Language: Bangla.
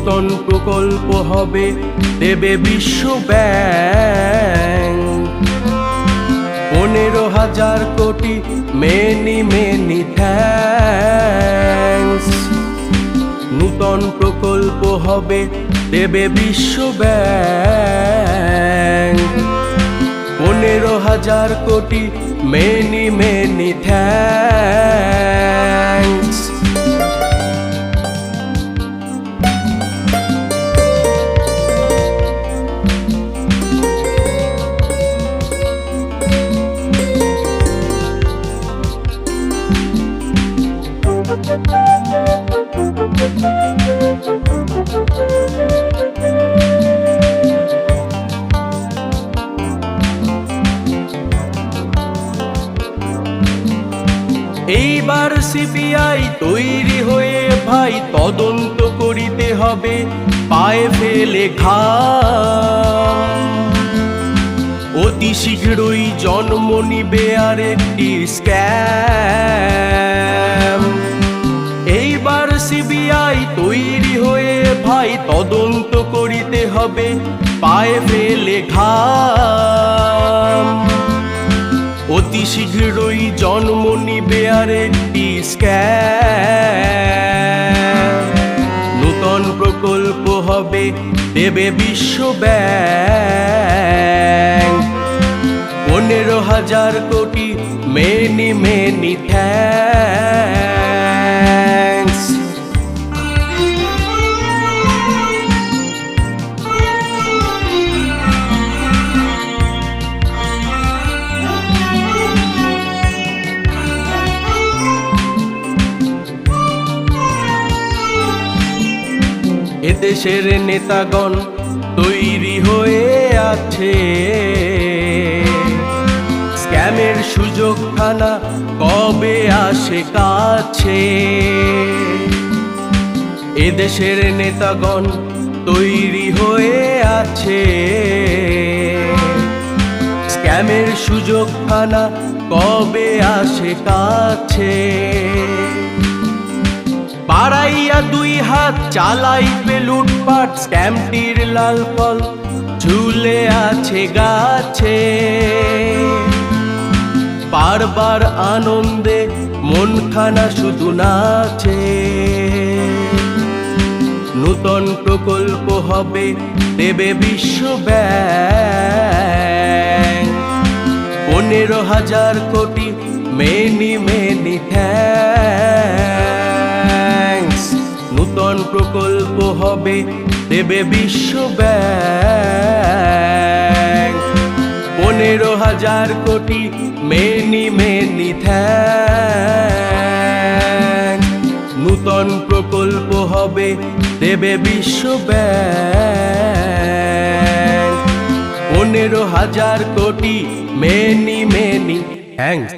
নূতন প্রকল্প হবে, দেবে বিশ্ব ব্যাংক। পনেরো হাজার কোটি মেনি মেনি থ্যাঙ্কস। নূতন প্রকল্প হবে, দেবে বিশ্ব ব্যাংক। পনেরো হাজার কোটি মেনি মেনি থ্যাঙ্কস। এইবার সিবিআই তৈরি হয়ে ভাই তদন্ত করিতে হবে পায়ে ফেলে ঘা। অতি শীঘ্রই জন্ম নিবে আর একটি স্ক্যাম এইবার সিবিআই তৈরি হয়ে ভাই তদন্ত করিতে হবে, পায়ে ফেলে ঘাম। অতি শীঘ্রই জন্ম নিবে আর একটি স্ক্যাম নূতন প্রকল্প হবে, দেবে বিশ্ব ব্যাংক। পনেরো হাজার কোটি মেনি মেনি থ্যাঙ্কস এদেশের নেতাগণ তৈরি হয়ে আছে। খানা কবে আসে কাছে? এদেশের নেতাগণ তৈরি হয়ে আছে। স্ক্যামের সুযোগ খানা কবে আসে কাছে? বাড়াইয়া দুই হাত চালাইবে লুটপাট, স্ক্যামটির লাল ফল ঝুলে আছে গাছে। বারবার আনন্দে মনখানা শুধু নাচে। নূতন প্রকল্প হবে দেবে বিশ্ব ব্যাংক। পনেরো হাজার কোটি মেনি মেনি থ্যাঙ্কস। নূতন প্রকল্প হবে দেবে বিশ্ব ব্যাংক। পনেরো হাজার কোটি মেনি মেনি থ্যাং নূতন প্রকল্প হবে দেবে বিশ্ব ব্যাংক। পনেরো হাজার কোটি মেনি মেনি থ্যাঙ্কস